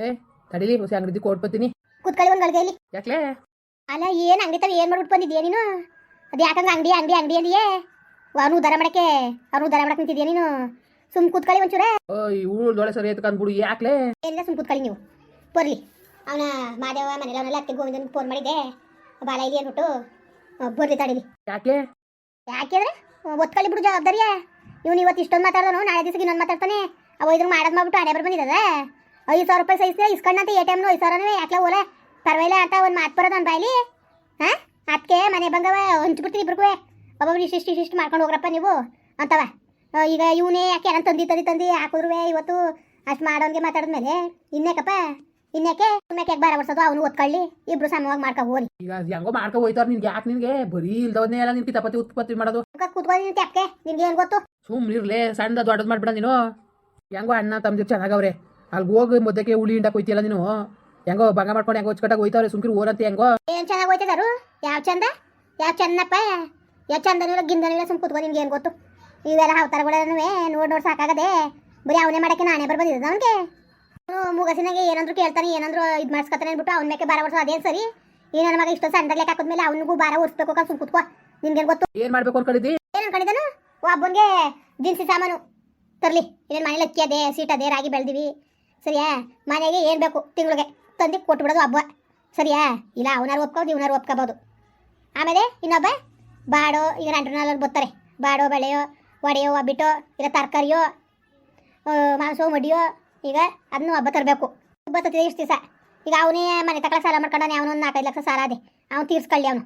ಲೇ ತಡೀಲಿ ಹೊಸ ಅಂಗಡಿ ಕೊಟ್ಟು ಬರ್ತೀನಿ. ಕುತ್ಕೊಳ್ಳಿ ಒಂದು ಗಳಿಗೆ ಇಲ್ಲಿ. ಯಾಕ್ಲೇ? ಅಲ್ಲ ಏನು ಅಂಗಡಿ ತಾವ ಏನ್ ಮಾಡ್ಬಿಟ್ಟು ಬಂದಿದ್ಯಾ ನೀನು? ಅದು ಯಾಕಂದ್ರೆ ಅಂಗಡಿ ಅಂಗಡಿ ಅಂಗಡಿ ಅಂದಿಯೇ? ಅವನು ಉದ್ದಾರ ಮಾಡಕ್ಕೆ ಅವನು ಉದ್ದಾರ ಮಾಡಕ್ಕೆ ನಿಂತಿದ್ಯಾ ನೀನು? ಸುಮ್ ಕುತ್ಕೊಳ್ಳಿ ಒಂಚೂರ. ಓಯ್ ಇವಳು ದೊಳೆ ಸರಿ ಎತ್ಕೊಂಡು ಅಂದ್ಬಿಡು ಯಾಕ್ಲೇ? ಎಲ್ಲ ಸುಮ್ ಕುತ್ಕೊಳ್ಳಿ ನೀವು. ಬರ್ಲಿ. ಅವನ ಮಾದೇವ ಮನೇಲಿ ಅವನೆಲ್ಲ ಅತ್ತೆ ಗೋವಿಂದನ್ ಫೋನ್ ಮಾಡಿದೆ ಬಾಲ ಇಲ್ಲಿ ಅಂದ್ಬಿಟ್ಟು ಬರ್ಲಿ ತಡೀಲಿ. ಯಾಕೆ ಯಾಕೆಂದ್ರೆ ಒತ್ಕೊಳ್ಳಿ ಬಿಡು ಜವಾಬ್ದಾರಿಯೇ. ಇವನು ಇವತ್ತು ಇಷ್ಟೊಂದು ಮಾತಾಡ್ದನು ನಾಳೆ ದಿವಸಕ್ಕೆ ಇನ್ನೊಂದು ಮಾತಾಡ್ತಾನೆ. ಅವ ಇದ್ರ ಮಾಡೋದು ಮಾಡ್ಬಿಟ್ಟು ಹಣೆ ಬರ್ ಬಂದಿದ್ದದ. ಐದು ಸಾವಿರ ರೂಪಾಯಿ ಸೈಸ್ನ ಇಸ್ಕೊಂಡಂತ ಎ ಟಿ ಎಮ್ನು ಐದು ಸಾವಿರನೇ ಯಾಕೆ ಓಲೆ? ಪರವಾಗಿಲ್ಲ ಅಂತ ಒಂದು ಮಾತು ಬರೋದು ಅವ್ನ ಬಾಯ್ಲಿ? ಹಾಂ? ಅದಕ್ಕೆ ಮನೆ ಬಂಗವ ಹಂಚ್ಬಿಡ್ತೀನಿ ಇಬ್ರಿಗೂ ಒಬ್ಬೊಬ್ರು ಇಷ್ಟಿಷ್ಟು ಇಷ್ಟಿಷ್ಟು ಮಾಡ್ಕೊಂಡು ಹೋಗ್ರಪ್ಪ ನೀವು ಅಂತವ. ಈಗ ಇವನೇ ಯಾಕೆ ಏನೋ ತಂದಿ ತಂದಿ ತಂದು ಹಾಕಿದ್ರು ಇವತ್ತು? ಅಷ್ಟು ಮಾಡೋನ್ಗೆ ಮಾತಾಡಿದ್ಮೇಲೆ? ಇನ್ನೇಕಪ್ಪ? ಇನ್ನೇಕೆ? ಸುಮ್ಮನೆ ಬಾರ ಬರ್ಸೋದು ಅವನು ಒತ್ಕೊಳ್ಳಿ ಇಬ್ರು ಸಮವಾಗಿ ಮಾಡ್ಕೊ ಹೋರಿ ಈಗ ಹೆಂಗೋ ಮಾಡ್ಕೊ ಹೋಯ್ತಾರ ನಿನ್ಗೆ? ಯಾಕೆ ನಿನ್ಗೆ? ಬರೀ ಇಲ್ದವನ್ನೇ ಎಲ್ಲ ನಿನ್ ಕಿತಾಪತಿ ಉತ್ಪತ್ತಿ ಮಾಡೋದು. ಕೂತ್ಕೊಂಡು ನಿಂತ ಯಾಕೆ ನಿನ್ಗೆ ಏನು ಗೊತ್ತು? ಸುಮ್ಮನಿರ್ಲೇ ಸಣ್ಣ ದೊಡ್ಡದು ಮಾಡ್ಬಿಡ ನೀನು. ಹೆಂಗೋ ಅಣ್ಣ ತಮ್ಮದಿರು ಚೆನ್ನಾಗವ್ರೆ. ಅಲ್ಲಿ ಹೋಗಿ ಮುದ್ದಕ್ಕೆ ಹುಳಿ ಹಿಂಡಕ್ಕೆ ಹೋಯ್ತಿಯಲ್ಲ ನೀನು? ಹೆಂಗೋ ಭಂಗ ಮಾಡ್ಕೊಂಡು ಹೆಂಗೋ ಹೊಚ್ಕಟ್ಟಾಗ ಹೋಯ್ತಾವ್ರೆ ಸುಮ್ಕಿರು ಓರಂತೆ ಹೆಂಗೋ? ಏನ್ ಚೆನ್ನಾಗಿ ಹೋಯ್ತಿದಾರು ಯಾವ ಚಂದ? ಯಾವ ಚಂದಪ್ಪ? ಯಾವ ಚಂದನಿಲ್ಲ ಗಿಂದನಿಲ್ಲ ಸುಮ್ ಕುತ್ಕೊ ನಿಮ್ಗೆ ಏನು ಗೊತ್ತು? ಇವೆಲ್ಲ ಅವತಾರಗಳನ್ನೂ ನೋಡಿ ನೋಡಿ ಸಾಕಾಗದೆ. ಬರೀ ಅವನೇ ಮಾಡಕ್ಕೆ ನಾನೇ ಬರ್ಬಂದಿದ್ದ ಅವನಿಗೆ? ಅವನು ಮುಗಸಿನಾಗೆ ಏನಂದ್ರು ಕೇಳ್ತಾನೆ ಏನಂದ್ರು ಇದು ಮಾಡಿಸ್ಕೊತಾನೆ ಅಂದ್ಬಿಟ್ಟು ಅವ್ನ ಮೇಲೆ ಬಾರ ವರ್ಷ ಅದೇ ಸರಿ? ಈ ನನ್ನ ಮಗ ಇಷ್ಟು ಸಣ್ಣದಾಗ ಲೆಕ್ಕ ಹಾಕಿದ್ಮೇಲೆ ಅವನಿಗೂ ಬಾರ ಓಡಿಸ್ಬೇಕು ಅಂತ ಸುಮ್ ಕುತ್ಕೋ ನಿನ್ಗೇನು ಗೊತ್ತು? ಏನ್ ಮಾಡ್ಬೇಕು ಅನ್ಕೊಂಡಿದ್ದಿ? ಏನು ಅನ್ಕೊಂಡಿದ್ದಾನು? ಒಬ್ಬನಿಗೆ ದಿನಸಿ ಸಾಮಾನು. ತರಲಿ. ಇನ್ನೇನು ಮನೇಲಿ ಅಕ್ಕಿ ಅದೇ ಸೀಟ್ ಅದೇ ರಾಗಿ ಬೆಳೆದಿವಿ. ಸರಿಯಾ? ಮನೆಗೆ ಏನು ಬೇಕು? ತಿಂಗಳಿಗೆ. ತಂದು ಕೊಟ್ಬಿಡೋದು ಹಬ್ಬ. ಸರಿಯಾ? ಇಲ್ಲ ಅವನಾರು ಒಪ್ಕೋದು ಇವನಾರು ಒಪ್ಕೋಬೋದು. ಆಮೇಲೆ ಇನ್ನೊಬ್ಬ? ಬಾಡೋ ಈಗ ನಂಟರ್ನಲ್ಲಿ ಬರ್ತಾರೆ. ಬಾಡೋ ಬೆಳೆಯೋ ಒಡೆಯೋ ಒಬ್ಬಿಟ್ಟೋ ಇಲ್ಲ ತರಕಾರಿಯೋ ಮಾಂಸೋ ಮಡಿಯೋ ಈಗ ಅದನ್ನು ಹಬ್ಬ ತರಬೇಕು. ಹಬ್ಬ ತತ್ತಿದೆ ಇಷ್ಟು ದಿವಸ. ಈಗ ಅವನೇ ಮನೆ ತಕ್ಕ ಸಾಲ ಮಾಡ್ಕೊಂಡಾನೆ ಅವನೊಂದು ನಾಲ್ಕೈದು ಲಕ್ಷ ಸಾಲ ಅದೇ ಅವ್ನು ತೀರ್ಸ್ಕೊಳ್ಳಿ ಅವನು.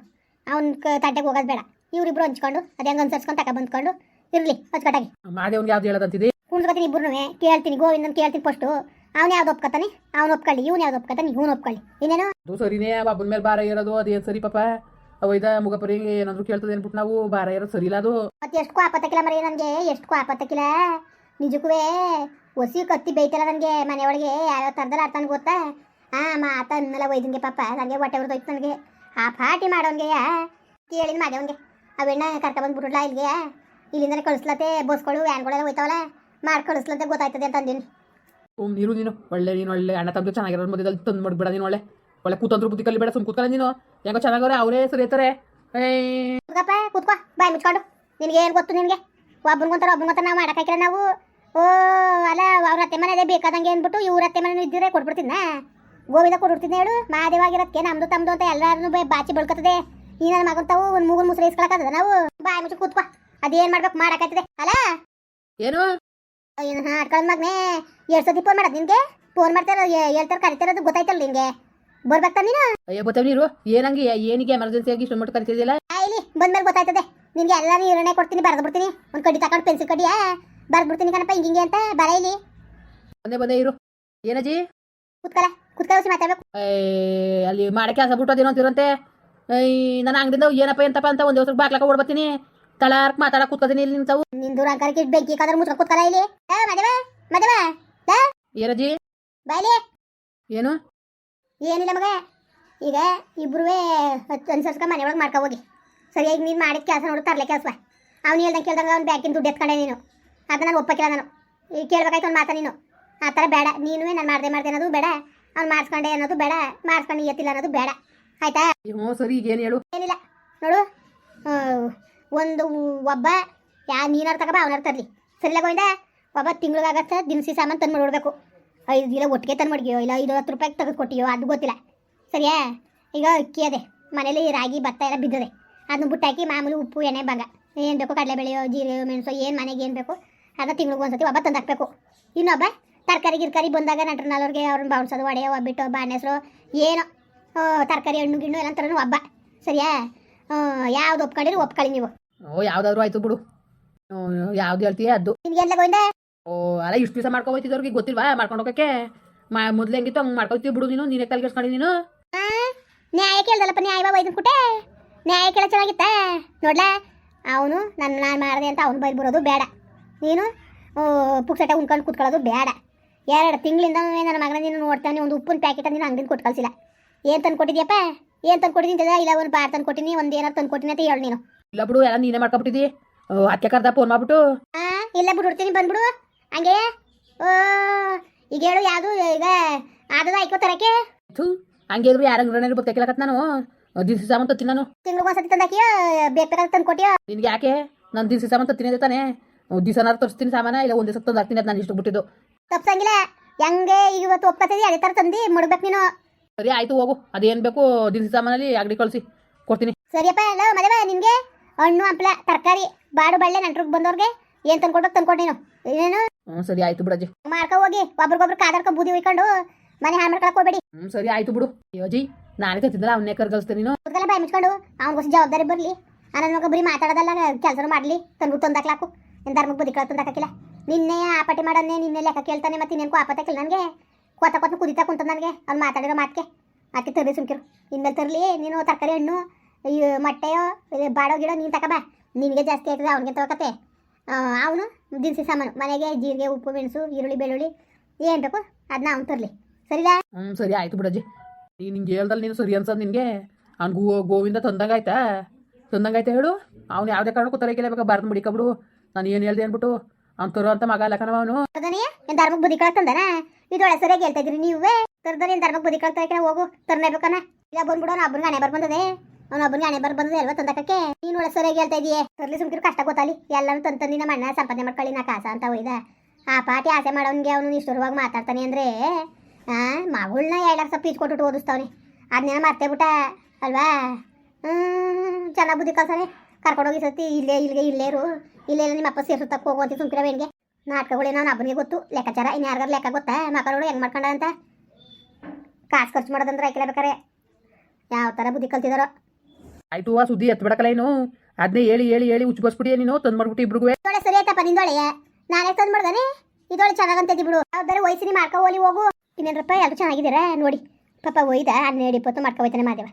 ಅವ್ನ ತಟ್ಟೆಗೆ ಹೋಗೋದು ಬೇಡ. ಇವರಿಬ್ರು ಹಂಚ್ಕೊಂಡು ಅದು ಹೆಂಗೆ ಅನ್ಸರ್ಸ್ಕೊಂಡು ತಕ ಬಂದ್ಕೊಂಡು ಇರಲಿ ಅಚ್ಚುಕಟ್ಟಾಗಿ ಮಾದೇವ್ನಿಗೆ ಯಾವ್ದು ಹೇಳೋದಂತಿದ್ದಿ ಕುಣ್ಸ್ಕೊತೀನಿ ಇಬ್ಬರು ಕೇಳ್ತೀನಿ ಗೋವಿಂದನ್ ಕೇಳ್ತೀನಿ ಫಸ್ಟು ಅವ್ನು ಯಾವ್ದು ಒಪ್ಕೊತಾನೆ? ಅವ್ನು ಒಪ್ಕೊಳ್ಳಿ ಇವ್ನು ಯಾವ್ದು ಒಪ್ಕೊತಾನೆ ಇವ್ನು ಒಪ್ಕೊಳ್ಳಿ. ಇನ್ನೇನು? ಅದು ಸರಿನೇ ಒಬ್ಬನ ಮೇಲೆ ಭಾರ ಇರೋದು ಅದೇನು ಸರಿ ಪಾಪ? ಅವೈದ ಮುಗಪರಿ ಏನಾದ್ರು ಕೇಳ್ತದೆ ಅನ್ಬಿಟ್ಟು ನಾವು ಭಾರ ಇರೋದು ಸರಿ ಇಲ್ಲ ಅದು. ಮತ್ತೆ ಎಷ್ಟು ಆಪತ್ತಕ್ಕಿಲ್ಲ ಮರಿ ನನಗೆ ಎಷ್ಟು ಆಪತ್ತಕ್ಕಿಲ್ಲ ನಿಜಕ್ಕೂ ಒಸಿ ಕತ್ತಿ ಬೇಯ್ತಲ್ಲ ನನಗೆ ಮನೆಯೊಳಗೆ ಯಾವ ಥರದಲ್ಲಿ ಆಡ್ತಾನೆ ಗೊತ್ತಾ? ಹಾಂ ಮಾತ ಅನ್ನಲ್ಲ ಒಯ್ದಂಗೆ ಪಾಪ ನನಗೆ ಹೊಟ್ಟೆ ಹೊರದೋಯ್ತು ನನಗೆ. ಆ ಪಾರ್ಟಿ ಮಾಡೋನ್ಗೆ ಕೇಳಿನ ಮಾದೇವನ್ಗೆ ಅವೆಣ್ಣ ಕರ್ಕ ಬಂದ್ಬಿಟ್ರಲ್ಲ ಇಲ್ಲಿಗೆ? ಇಲ್ಲಿಂದನೇ ಕಳಿಸ್ಲತ್ತೆ ಬಸ್ಗಳು ವ್ಯಾನ್ಗಳೆಲ್ಲ ಹೋಯ್ತಾವಲ್ಲ? ಮಾಡಿ ಕಳಿಸ್ಲತ್ತೆ ಗೊತ್ತಾಯ್ತದೆ ಅಂತ ಅಂದೀನಿ. ಹ್ಞೂ ನೀರು ನೀನು ಒಳ್ಳೆ ನೀನು ಒಳ್ಳೆ ಅಣ್ಣ ತಂದು ಚೆನ್ನಾಗಿರೋ ಮಧ್ಯದಲ್ಲಿ ತಂದು ಮಾಡ್ಬೇಡ ನೀನು ಒಳ್ಳೆ. ಒಳ್ಳೆ ಕೂತಂದ್ರು ಬುದ್ಧಿ ಕಲಿಬೇಡ ಸುಮ್ ಕೂತ್ಕಲ್ಲ ನೀನು. ಹೆಂಗೋ ಚೆನ್ನಾಗವ್ರೆ ಅವರೇ ಸರಿ ಏಯ್ ಕೂತ್ಕಪ್ಪ ಕೂತ್ಕೋ ಬಾಯ್ ಮುಚ್ಕೊಂಡು. ನಿನಗೆ ಏನು ಗೊತ್ತು ನಿನಗೆ? ಒಬ್ಬನ್ಗೊಂತಾರ ಒಬ್ಬನ್ಗೊಂತಾರ ನಾವು ಮಾಡಕ್ಕಾಗಿಲ್ಲ ನಾವು. ಓ ಅಲ್ಲ ಅವ್ರ ಅತ್ತೆ ಮನೆ ಬೇಕಾದಂಗೆ ಅಂದ್ಬಿಟ್ಟು ಇವ್ರ ಅತ್ತೆ ಮನೆ ಇದ್ದಿದ್ರೆ ಕೊಟ್ಬಿಡ್ತೀನಿ ಗೋವಿಂದ ಕೊಟ್ಬಿಡ್ತೀನಿ ಹೇಳು? ಮಾದೇವಾಗಿರೋದಕ್ಕೆ ನಮ್ದು ತಮ್ದು ಅಂತ ಎಲ್ಲಾರನು ಬಾಚಿ ಬಳ್ಕತ್ತದೆ ಈ ನನ್ನ ಮಗಂತಾವು ಒಂದು ಮೂಗನ್ ಮುಸ್ರೆ ನಾವು? ಬಾಯ್ ಮುಚ್ಚಿ ಕೂತ್ಕೋ. ಅದೇನ್ ಮಾಡ್ಬೇಕು ಮಾಡಕ್ಕಾಯ್ತದೆ ಅಲ್ಲ ಏನು? ಏನು ಹಾಡ್ಕೊಂಡ್ ಮಗ್ನೆ ಎರಡು ಸತಿ ಫೋನ್ ಮಾಡೋದು ನಿನ್ಗೆ ಫೋನ್ ಮಾಡ್ತಾರ ಹೇಳ್ತಾರ ಕರಿತಿರೋದು ಗೊತ್ತಾಯ್ತಲ್ಲ ನಿನಗೆ ಬರ್ಬೇಕಾ ನೀನು? ಅಯ್ಯೋ ಗೊತ್ತಾವ್ ನೀರು. ಏನಂಗೆ ಏನಿಗೆ ಎಮರ್ಜೆನ್ಸಿಯಾಗಿ ಇಷ್ಟು ಮಟ್ಟ ಕರಿತಿದ್ದಿಲ್ಲ ಇಲ್ಲಿ ಬಂದ್ಮೇಲೆ ಗೊತ್ತಾಯ್ತದೆ. ನಿನ್ಗೆ ಎಲ್ಲ ನೀರನ್ನೇ ಕೊಡ್ತೀನಿ ಬರೆದು ಬಿಡ್ತೀನಿ. ಒಂದು ಕಡ್ಡಿ ತಗೊಂಡು ಪೆನ್ಸಿಲ್ ಕಡ್ಡಿ ಬರ್ದು ಬಿಡ್ತೀನಿ ಕಣಪ್ಪ ಹಿಂಗೆ ಅಂತ. ಬರ ಇಲ್ಲಿ. ಬಂದೇ ಬಂದೇ ಇರು. ಏನಜ್ಜಿ? ಕುತ್ಕಲ ಕುತ್ಕೊಳ್ಳಿ ಮಾತಾಡ್ಬೇಕು. ಏಯ್, ಅಲ್ಲಿ ಮಾಡಕ್ಕೆ ಕೆಲಸ ಬಿಟ್ಟು ಅದೇನೋ ಅಂತಿರಂತೆ ನನ್ನ ಅಂಗಡಿಯಿಂದ ಏನಪ್ಪ ಎಂತಪ್ಪ ಅಂತ ಒಂದು ದಿವಸ ಬಾಕ್ಲಕ್ಕ ಓಡ್ಬತ್ತೀನಿ. ತಳಾರ್ಕ್ ಮಾತಾಡಕ್ ಕೂತ್ಕೋತೀನಿ ಇಲ್ಲಿ ನಿಂತವು ನಿನ್ ದೂರ ಅಂಕರಕ್ಕೆ ಬೆಂಕಿ ಕಾದ್ರೆ ಮುಚ್ಕೊಂಡು ಕುತ್ಕಲ ಇಲ್ಲಿ? ಏ, ಮದುವೆ ಮದುವೆ ಏನಜ್ಜಿ ಬಾಯ್ಲಿ ಏನು? ಏನಿಲ್ಲ ಮಗ. ಈಗ ಇಬ್ರುವೇ ಅನ್ಸರ್ಸ್ಕ ಮನೆ ಒಳಗೆ ಮಾಡ್ಕೊ ಹೋಗಿ. ಸರಿಯಾಗಿ ನೀನು ಮಾಡಿದ ಕೆಲಸ ನೋಡು ತರಲೆ ಕೆಲಸ ಅವ್ನು ಹೇಳ್ದಂಗೆ ಕೇಳ್ದಂಗೆ ಅವ್ನು ಬ್ಯಾಂಕಿನ ದುಡ್ಡು ಎತ್ಕೊಂಡೆ ನೀನು. ಅದನ್ನ ನಾನು ಒಪ್ಪಕ್ಕಿಲ್ಲ ನಾನು. ಈಗ ಕೇಳ್ಬೇಕಾಯ್ತು ಒಂದು ಮಾತಾ ನೀನು. ಆ ಥರ ಬೇಡ. ನೀನು ನಾನು ಮಾಡ್ದೆ ಮಾಡ್ದೆ ಅನ್ನೋದು ಬೇಡ. ಅವ್ನು ಮಾಡಿಸ್ಕೊಂಡೆ ಅನ್ನೋದು ಬೇಡ. ಮಾಡಿಸ್ಕೊಂಡು ಎತ್ತಿಲ್ಲ ಅನ್ನೋದು ಬೇಡ. ಆಯ್ತಾ? ಹ್ಞೂ ಸರಿ ಈಗ ಏನು ಹೇಳು. ಏನಿಲ್ಲ. ನೋಡು. ಆ, ಒಂದು ಒಬ್ಬ, ಯಾ ನೀನಾರು ತಗಬ ಅವನಾರು ತರಲಿ ಸರಿಲ್ಲ ಗೋವಿಂದ? ಒಬ್ಬ ತಿಂಗಳಿಗಾಗತ್ತೆ ದಿನಸಿ ಸಾಮಾನು ತಂದು ಮಾಡಿಬಿಡ್ಬೇಕು ಐದು ಇಲ್ಲ ಒಟ್ಟಿಗೆ ತಂದು ಮಡ್ಗಿಯೋ ಇಲ್ಲ ಐದು ಹತ್ತು ರೂಪಾಯಿಗೆ ತೆಗೆದು ಕೊಟ್ಟಿಯೋ, ಅದು ಗೊತ್ತಿಲ್ಲ. ಸರಿಯಾ? ಈಗ ಅಕ್ಕಿ ಅದೇ, ಮನೇಲಿ ರಾಗಿ, ಭತ್ತ ಎಲ್ಲ ಬಿದ್ದದೆ. ಅದನ್ನ ಬುಟ್ಟಾಕಿ ಮಾಮೂಲಿ ಉಪ್ಪು, ಎಣ್ಣೆ, ಬಂಗ. ಏನು ಬೇಕು, ಕಡಲೆಬೇಳೆಯೋ, ಜೀರೆಯೋ, ಮೆಣಸು, ಏನು ಮನೆಗೆ ಏನು ಬೇಕು, ಅದು ತಿಂಗ್ಳಿಗೆ ಒಂದ್ಸತಿ ಒಬ್ಬ ತಂದು ಹಾಕ್ಬೇಕು. ಇನ್ನೊಬ್ಬ ತರಕಾರಿ, ಗಿರ್ಕಾರಿ ಬಂದಾಗ ನಟರು ನಾಲ್ವರಿಗೆ ಅವ್ರನ್ನ ಬಾವ್ಸೋದು ಒಡೆಯೋ ಒಬ್ಬಿಟ್ಟು ಬಾಣೆಸ್ರು, ಏನೋ ತರಕಾರಿ ಹಣ್ಣು, ಗಿಣ್ಣು, ಎಲ್ಲ ಥರನೂ ಒಬ್ಬ. ಸರಿಯಾ? ಯಾವ್ದು ಒಪ್ಕೊಂಡಿರಿ ಒಪ್ಕೊಳ್ಳಿ ನೀವು. ಓ ಯಾವ್ದಾದ್ರು ಆಯ್ತು ಬಿಡು. ಯಾವ್ದು ಹೇಳ್ತೀಯ ಅದು. ನಿನ್ಗೆಲ್ಲ ಗೋವಿಂದ? ಓ ಅಲ್ಲ ಇಷ್ಟು ದಿವಸ ಮಾಡ್ಕೊ ಅವ್ರಿಗೆ ಗೊತ್ತಿಲ್ವಾ? ಮಾಡ್ಕೊಂಡು ಹೋಗಕ್ಕೆ? ಮಾ ಮೊದ್ಲು ಹೆಂಗಿತ್ತು ಹಂಗೆ ಮಾಡ್ಕೊಳ್ತೀವಿ ಬಿಡು ನೀನು. ನೀನೇ ಕಲ್ಗೆಸ್ಕೊಂಡು ನೀನು. ನ್ಯಾಯ ಕೇಳ್ದಲ್ಲಪ್ಪ ನ್ಯಾಯ ಒಯ್ದು ಕುಟೆ ನ್ಯಾಯ ಕೇಳ ಚೆನ್ನಾಗಿತ್ತ? ನೋಡ್ಲಾ? ಅವನು ನನ್ನ ನಾನು ಮಾಡಿದೆ ಅಂತ ಅವ್ನು ಬೈದು ಬರೋದು ಬೇಡ. ನೀನು ಪುಕ್ಸಟ್ಟೆ ಉಣ್ಕೊಂಡು ಕುತ್ಕೊಳ್ಳೋದು ಬೇಡ. ಎರಡು ತಿಂಗಳಿಂದ ನನ್ನ ಮಗನ ನೀನು ನೋಡ್ತಾನೆ ಒಂದು ಉಪ್ಪಿನ ಪ್ಯಾಕೆಟ್ ನೀನು ಅಂಗಡಿನ ಕೊಟ್ಟು ಕಳಿಸಿಲ್ಲ. ಏನು ತಂದು ಕೊಟ್ಟಿದ್ಯಪ್ಪ ಏನು ತಂದು ಕೊಟ್ಟಿದ್ದೀನಿ ಇಲ್ಲ ಒಂದು ಬಾರ್ ತಂದು ಕೊಟ್ಟಿನಿ ಒಂದು ಏನಾರು ತಂದು ಕೊಟ್ಟಿನಿ ಅಂತ ಹೇಳು ನೀನು. ಇಲ್ಲ ಬಿಡು ಎಲ್ಲ ನೀನೇ ಮಾಡ್ಕೊಬಿಟ್ಟಿದಿ. ಅತ್ತೆ ಕರ್ದ ಫೋನ್ ಮಾಡ್ಬಿಟ್ಟು. ಆ ಇಲ್ಲ ಹುಡ್ತೀನಿ ಬಂದ್ಬಿಡು ಹಂಗೆ? ಓ ಈಗ ಹೇಳು ಯಾವುದು ಈಗ ಆದದ ಐಕೋ ತರಕ್ಕೆ ಥೂ ಹಂಗೆ ಇದ್ರು ಯಾರ ಅಂಗಡಿ ಬತ್ತಕಿಲಕತ್ ನಾನು. ದಿನಸಿ ಸಾಮಾನು ತತ್ತೀನಿ ನಾನು. ತಿಂಗ್ಳಿಗೆ ಒಂದ್ಸತಿ ತಂದಾಕಿಯೋ ಬೇಕಾದ್ರೆ ತಂದು ಕೊಟ್ಟಿಯೋ? ನಿನ್ಗೆ ಯಾಕೆ? ನಾನು ದಿನಸಿ ಸಾಮಾನು ತತ್ತೀನಿ ತಾನೆ. ದಿವಸನಾರು ತರಿಸ್ತೀನಿ ಸಾಮಾನ ಇಲ್ಲ ಒಂದೇ ಸತ್ತು ತಂದು ಹಾಕ್ತೀನಿ ಅದು ನಾನು ಇಷ್ಟು ಬಿಟ್ಟಿದ್ದು ತಪ್ಸಂಗಿಲ್ಲ. ಹೆಂಗೆ ಈಗ ಇವತ್ತು ತಂದಿ ಅದೇ ಥರ ತಂದು ಮುಡ್ಬೇಕು ನೀನು. ಸರಿ ಆಯ್ತು ಹೋಗು. ಅದೇನು ಬೇಕು ದಿನಸಿ ಸಾಮಾನಲ್ಲಿ ಅಂಗಡಿ ಕಳಿಸಿ. ಕೊಡ್ತೀನಿ. ಸರಿಯಪ್ಪ ಹಲೋ ಮದುವೆ ನಿನಗೆ? ಹಣ್ಣು ಹಂಪಲ ತರಕಾರಿ ಬಾಡು ಬಳ್ಳೆ ನೆಂಟ್ರಿಗೆ ಬಂದವ್ರಿಗೆ ಏನು ತಂದ್ಕೊಟ್ಟು ತಂದ್ಕೊಟ್ಟು ನೀನು. ಏನೇನು? ಹ್ಞೂ ಸರಿ ಆಯ್ತು ಬಿಡಜ್ಜಿ ಮಾಡ್ಕೊ ಹೋಗಿ ಒಬ್ರಿಗೊಬ್ರು ಕಾದಾಡ್ಕೊ ಬೂದಿ ಹೋಯ್ಕೊಂಡು ಮನೆ ಹಾಳು ಮಾಡ್ಕೊಳಕ್ ಹೋಗ್ಬೇಡಿ. ಹ್ಞೂ ಸರಿ ಆಯ್ತು ಬಿಡು. ಯೋಜಿ ನಾನೇ ತತ್ತಿದ್ದಲ್ಲ ಅವನ್ನೇ ಕರ್ಗಲ್ಸ್ತೇನೆ ನೀನು. ಕೂತ್ಕಲ್ಲ ಬಾಯಿ ಮುಚ್ಕೊಂಡು ಅವ್ನಿಗೋಸ್ ಜವಾಬ್ದಾರಿ ಬರಲಿ. ಆ ನನ್ನ ಮಗ ಬರೀ ಮಾತಾಡೋದಲ್ಲ ಕೆಲಸ ಮಾಡಲಿ. ತಂದು ತಂದಾಕ್ಲಾಕು ಮಗ ಧರ್ಮಕ್ಕೆ ಕಳ್ ತಂದಾಕಿಲ್ಲ ನಿನ್ನೆ ಆಪಾಟಿ ಮಾಡೋನ್ನೇ ನಿನ್ನೆ ಲೆಕ್ಕ ಕೇಳ್ತಾನೆ ಮತ್ತೆ ಇನ್ನೇನು ಆಪತ್ತಾಕಿಲ್ಲ ನನಗೆ. ಕೊತ್ತ ಕೊತ್ತ ಕುದಿತಾ ಕುಂತ ನನಗೆ ಅವ್ನು ಮಾತಾಡಿರೋ ಮಾತಿಗೆ. ಅದಕ್ಕೆ ತರಲಿ ಸುಮ್ಕಿರು. ಇನ್ಮೇಲೆ ತರಲಿ ನೀನು ತರಕಾರಿ ಹಣ್ಣು ಈ ಮೊಟ್ಟೆಯೋ ಬಾಡೋ ಗಿಡೋ ನೀನು ತಗೋಬಾ ನಿನಗೆ ಜಾಸ್ತಿ ಆಗ್ತದೆ ಅವ್ನಿಗೆ ತಗೋಕತ್ತೆ ಅವನು ದಿನಸಿ ಸಾಮಾನು. ಮನೆಗೆ ಜೀರಿಗೆ ಉಪ್ಪು ಮೆಣಸು ಈರುಳ್ಳಿ ಬೆಳ್ಳುಳ್ಳಿ ಏನು ಬೇಕು ಅದನ್ನ ಅವ್ನು ತರಲಿ. ಸರಿದಾ ಹ್ಞೂ ಸರಿ ಆಯ್ತು ಬಿಡಜ್ಜಿ. ನೀನು ಹಿಂಗೆ ಹೇಳ್ದಲ್ಲ ನೀನು ಸರಿ ಅನ್ಸದ್ ನಿನಗೆ. ಅವ್ನು ಗೋ ಗೋವಿಂದ ತಂದಂಗಾಯ್ತಾ? ತಂದಂಗಾಯ್ತಾ ಹೇಳು? ಅವ್ನು ಯಾವುದೇ ಕಾರಣಕ್ಕೂ ತಲೆಗೆಲ್ಲ ಬೇಕಾ ಬಾರ್ದು ಮುಡಿಕೊಬಿಡು ನಾನು ಏನು ಹೇಳ್ದೆ ಅಂದ್ಬಿಟ್ಟು ಅವ್ನು ತರೋ ಅಂತ ಮಗ ಅಲ್ಲಕನವ ಅವನು. ಏನು ಧರ್ಮಕ್ಕೆ ಬುದ್ಧಿ ಕಳ್ತಂದನ ಇದೊಳೆ ಸರಿಯಾಗಿ ಹೇಳ್ತಾ ಇದ್ರಿ ನೀವೇ? ತರ್ದನಿ ಧರ್ಮಕ್ಕೆ ಬುದ್ಧಿ ಕಳ್ತಾ ಹೋಗು. ಹೋಗು ತರ್ನೇಬೇಕನ ಇಲ್ಲ ಬಂದ್ಬಿಡೋಣ ಅಬ್ಬರು ಒಬ್ಬನಿಗೆ ಹಣೆ ಬರ್ ಬಂದದೆ ಅವ್ನ ಒಬ್ಬನಿಗೆ ಹಣೆ ಬರ್ ಬಂದದೆ ಅಲ್ವಾ ತಂದಕಕ್ಕೆ ನೀನು ಒಳ ಸರಿಯಾಗಿ ಹೇಳ್ತಾ ಇದೀಯ? ತರ್ಲಿ ಸುಮ್ಕಿರು, ಕಷ್ಟ ಗೊತ್ತಾಲಿ ಎಲ್ಲಾನು ತಂತಂದಿನ ಮಣ್ಣ ಸಂಪಾದನೆ ಮಾಡ್ಕೊಳ್ಳಿ, ನಾ ಕಾಸ ಅಂತ ಹೋಯ್ದ ಆ ಪಾಟಿ ಆಸೆ ಮಾಡೋನ್ಗೆ ಅವನು ನಿಷ್ಠುರವಾಗಿ ಮಾತಾಡ್ತಾನೆ ಅಂದ್ರೆ, ಆ ಮಗಳನ್ನ ಎರಡು ಲಕ್ಷ ಪೀಚ್ ಕೊಟ್ಟು ಓದಿಸ್ತಾವನೆ. ಅದನ್ನೇನ ಮರ್ತೇ ಬಿಟ್ಟ, ಅಲ್ವಾ? ಹ್ಮ್, ಚೆನ್ನಾಗಿ ಬುದ್ಧಿ ಕಲ್ಸಾನೆ ಕರ್ಕೊಂಡೋಗಿ ಸತಿ ಇಲ್ಲೇ, ಇಲ್ಲಿಗೆ, ಇಲ್ಲೇ ಇರು. ಇಲ್ಲೇ ನಿಮ್ಮ ಅಪ್ಪ ಸೇರ್ಸುತ್ತಕ್ಕೆ ಹೋಗುವಂತ ಸುಮ್ಕಿರ ಬೇಣಿಗೆ ನಾಟಕಗಳೇನೋ ಅವ್ನ ಅಬ್ಬನಿಗೆ ಗೊತ್ತು. ಲೆಕ್ಕಾಚಾರ ಇನ್ನು ಯಾರಿಗಾರು ಲೆಕ್ಕ ಗೊತ್ತಾ? ಮಕ್ಕಳು ಹೆಂಗೆ ಮಾಡ್ಕೊಂಡ ಅಂತ ಕಾಸು ಖರ್ಚು ಮಾಡೋದಂದ್ರೆ ಐಕ್ಲೇಬೇಕಾರೆ ಯಾವ ಥರ ಬುದ್ಧಿ ಕಲ್ತಿದಾರೋ? ಆಯ್ತು ಆ ಸುದ್ದಿ ಎತ್ಬಿಡಕಲ್ಲ ಏನು ಅದನ್ನೇ ಹೇಳಿ ಹೇಳಿ ಹೇಳಿ ಉಚ್ಚ ಬಸ್ಬಿಡಿ ನೀನು, ತಂದು ಮಾಡ್ಬಿಟ್ಟು ಇಬ್ರಿಗೂ. ಇದೊಳೆ ಸರಿ ಆಯ್ತಪ್ಪ ನಿಂದೊಳೆಯ ನಾನೇ ತಂದು ಮಾಡ್ದಾನೆ? ಇದೊಳೆ ಚೆನ್ನಾಗಂತೈತಿ ಬಿಡು. ಯಾವ್ದಾರು ವಯಸ್ಸಿನ ಮಾಡ್ಕೊ ಹೋಲಿ ಹೋಗು. ಇನ್ನೇನಪ್ಪ ಎಲ್ಲರೂ ಚೆನ್ನಾಗಿದ್ದೀರಾ? ನೋಡಿ. ಪಾಪ ಒಯ್ದ ಹನ್ನೆರಡು ಇಪ್ಪತ್ತು ಮಾಡ್ಕೊ ಹೋಯ್ತಾನೆ ಮಾದೇವ.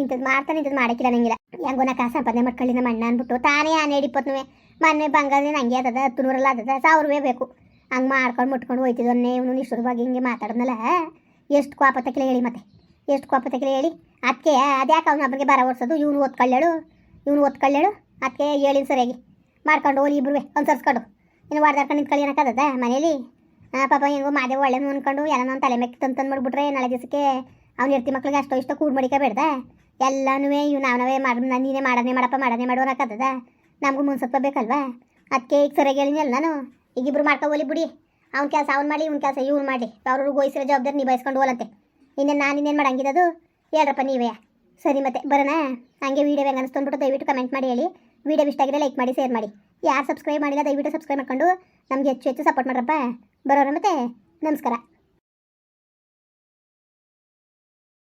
ಇಂಥದ್ದು ಮಾಡ್ತಾನೆ ಇಂಥದ್ದು ಮಾಡಕ್ಕಿಲ್ಲ ನಂಗಿಲ್ಲ. ಹೆಂಗೋ ನಾ ಕಾಸು ಸಂಪಾದನೆ ಮಾಡ್ಕೊಳ್ಳಿ ನಮ್ಮ ಅಣ್ಣ ಅಂದ್ಬಿಟ್ಟು, ತಾನೇ ಹನ್ನೆರಡು ಇಪ್ಪತ್ತು ಮೊನ್ನೆ ಬಂಗಾರ ಹಂಗೆ ಅದದ, ಹತ್ತು ನೂರಲ್ಲ ಅದದ, ಸಾವಿರವೇ ಬೇಕು. ಹಂಗೆ ಮಾಡ್ಕೊಂಡು ಮುಟ್ಕೊಂಡು ಹೋಯ್ತಿದ್ದೊನ್ನೇ ಇವನು ನಿಷ್ಠುರವಾಗಿ ಹಿಂಗೆ ಮಾತಾಡಿದ್ನಲ್ಲ. ಎಷ್ಟು ಕೋಪ ತಕ್ಕಿಲ್ಲ ಹೇಳಿ ಮತ್ತೆ. ಎಷ್ಟು ಕೋಪ ತಕ್ಕಿಲ್ಲ ಹೇಳಿ. ಅದಕ್ಕೆ ಅದ್ಯಾಕೆ ಅವ್ನ ಒಬ್ಬರಿಗೆ ಬರ ಓಡಿಸೋದು ಇವನು ಓದ್ಕೊಳ್ಳೇಳು ಇವನು ಓದ್ಕೊಳ್ಳೇಳು ಅದಕ್ಕೆ ಹೇಳಿನ ಸರಿಯಾಗಿ, ಮಾಡ್ಕೊಂಡು ಹೋಗಿ ಇಬ್ಬರು ಅನುಸರಿಸ್ಕೊಂಡು. ಇನ್ನು ವಾರ್ದಾಡ್ಕೊಂಡು ನಿಂತ್ಕೊಳ್ಳಿ ಏನಕ್ಕದ ಮನೇಲಿ? ಪಾಪ ಹೆಂಗೋ ಮಾದೇವು ಒಳ್ಳೆ ಅನ್ಕೊಂಡು ಎಲ್ಲ ತಲೆ ಮೆಕ್ಕಿ ತಂದು ತಂದು ಮಾಡ್ಬಿಟ್ರೆ ನಾಳೆ ದಿವಸಕ್ಕೆ ಅವ್ನು ಇರ್ತಿ ಮಕ್ಳಿಗೆ ಅಷ್ಟೋ ಇಷ್ಟೋ ಕೂಡ್ ಮಡಿಕಬೇಡ್ದ ಎಲ್ಲನೂ ಇವ್ ನಾವೇ ಮಾಡ ನೀನೇ ಮಾಡನೇ ಮಾಡಪ್ಪ ಮಾಡನೇ ಮಾಡೋ ನಮಗೂ ಮುನ್ಸತ್ವ ಬೇಕಲ್ವಾ? ಅದಕ್ಕೆ ಈಗ ಸರಿಯಾಗಿ ಹೇಳಿನಲ್ಲ ನಾನು? ಈಗ ಇಬ್ರು ಮಾಡ್ಕೊ ಹೋಲಿ ಬಿಡಿ. ಅವ್ನ ಕೆಲಸ ಅವ್ನು ಮಾಡಿ, ಇವ್ನ ಕೆಲಸ ಇವ್ನು ಮಾಡಿ. ಅವ್ರಿಗೆ ಗೋಯಿಸಿರೋ ಜವಾಬ್ದಾರಿ ನಿಭಾಯಿಸ್ಕೊಂಡು ಹೋಲಂತೆ ಇನ್ನೇನು ನಾನು ಇನ್ನೇನು ಮಾಡಂಗಿದ್ದದು ಹೇಳ್ರಪ್ಪ ನೀವೇ. ಸರಿ ಮತ್ತೆ, ಬರೋಣ? ಹಂಗೆ ವೀಡಿಯೋ ಹೆಂಗೆ ಅನಿಸ್ತು ದಯವಿಟ್ಟು ಕಮೆಂಟ್ ಮಾಡಿ ಹೇಳಿ. ವೀಡಿಯೋ ಇಷ್ಟ ಆಗಿದೆ ಲೈಕ್ ಮಾಡಿ ಶೇರ್ ಮಾಡಿ. ಯಾರು ಸಬ್ಸ್ಕ್ರೈಬ್ ಮಾಡಿಲ್ಲ ದಯವಿಟ್ಟು ಸಬ್ಸ್ಕ್ರೈಬ್ ಮಾಡ್ಕೊಂಡು ನಮಗೆ ಹೆಚ್ಚು ಹೆಚ್ಚು ಸಪೋರ್ಟ್ ಮಾಡ್ರಪ್ಪ. ಬರೋಣ ಮತ್ತೆ? ನಮಸ್ಕಾರ.